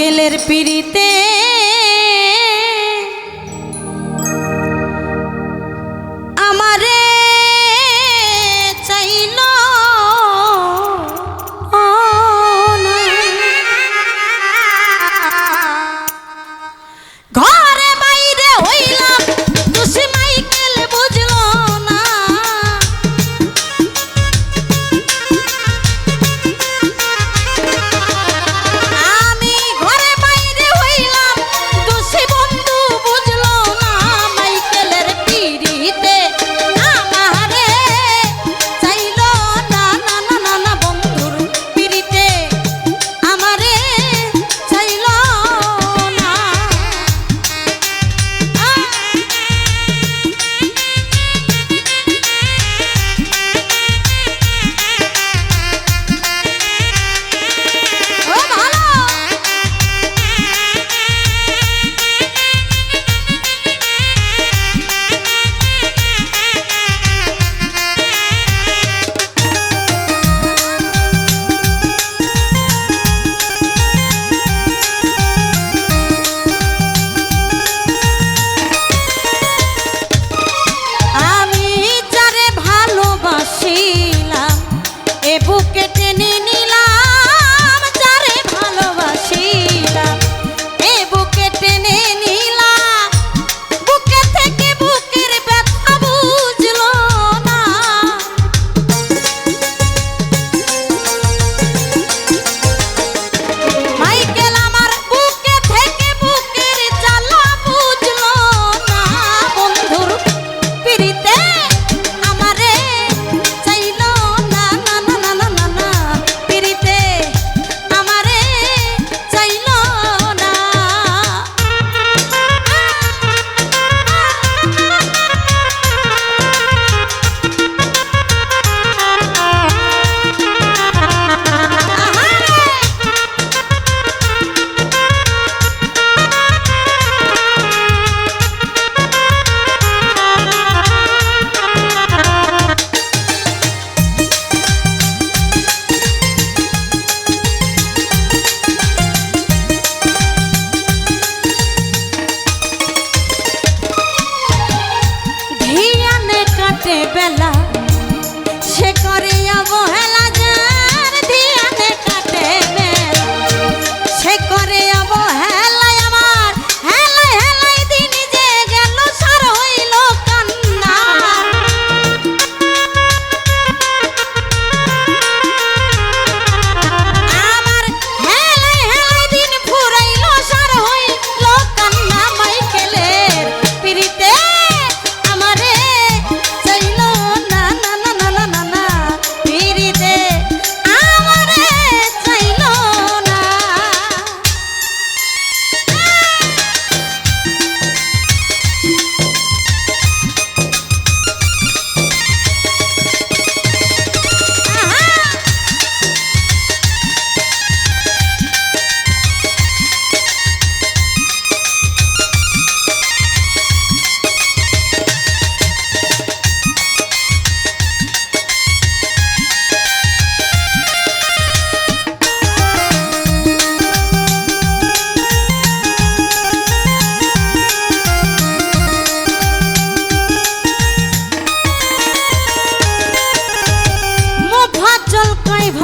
মাইকেলের পিড়িতে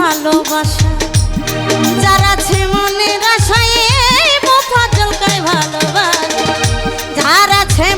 ভালোবাসা। যার আছে মনের আশায় মুখ জলকায় ভালোবাসা। যার আছে